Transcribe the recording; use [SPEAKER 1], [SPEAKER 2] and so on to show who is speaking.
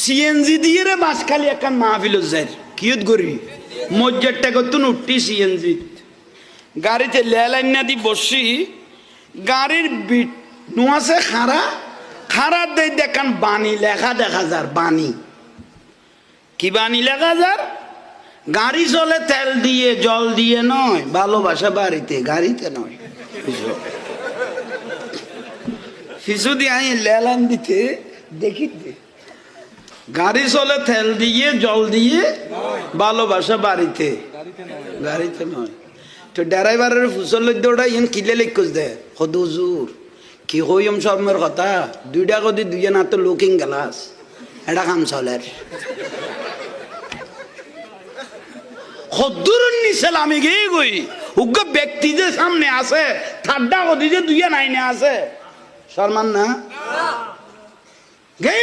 [SPEAKER 1] CNG দিয়ে রে বাসখালি একান মাহফিল যাই কিয়ত করি? মজ্জারটা করতুন উঠটি সিএনজি গাড়িতে লেলাইনা দি বসি, গাড়ির বিট নোয়াছে খারা খারার দেই দেখান বাণী, লেখা দেখা যার বাণী। কি বাণী লেখা যার? গাড়ি চলে তেল দিয়ে, জল দিয়ে নয়, ভালোবাসা বাড়িতে, গাড়িতে নয়। শিশু দিয়ে আমি লেলান দিতে দেখি। গাড়ি চলে তেল দিয়ে জল দিয়ে ভালোবাসা বাড়িতে। গাড়িতে নয়। তো ড্রাইভারের ফুসল দৌড়া ইন কিলে লিখুস দে? হদুজুর কি হইম সবের কথা? দুইটা কদি দুইটা না তো লুকিং গ্লাস। এটা কাম চলের হদ্দুর নিছেল আমি গিয়ে গই। উগ্র ব্যক্তি যে সামনে আছে ঠাড্ডা কদি যে দুইয়া নাইনে আছে। শর্মান না? গই।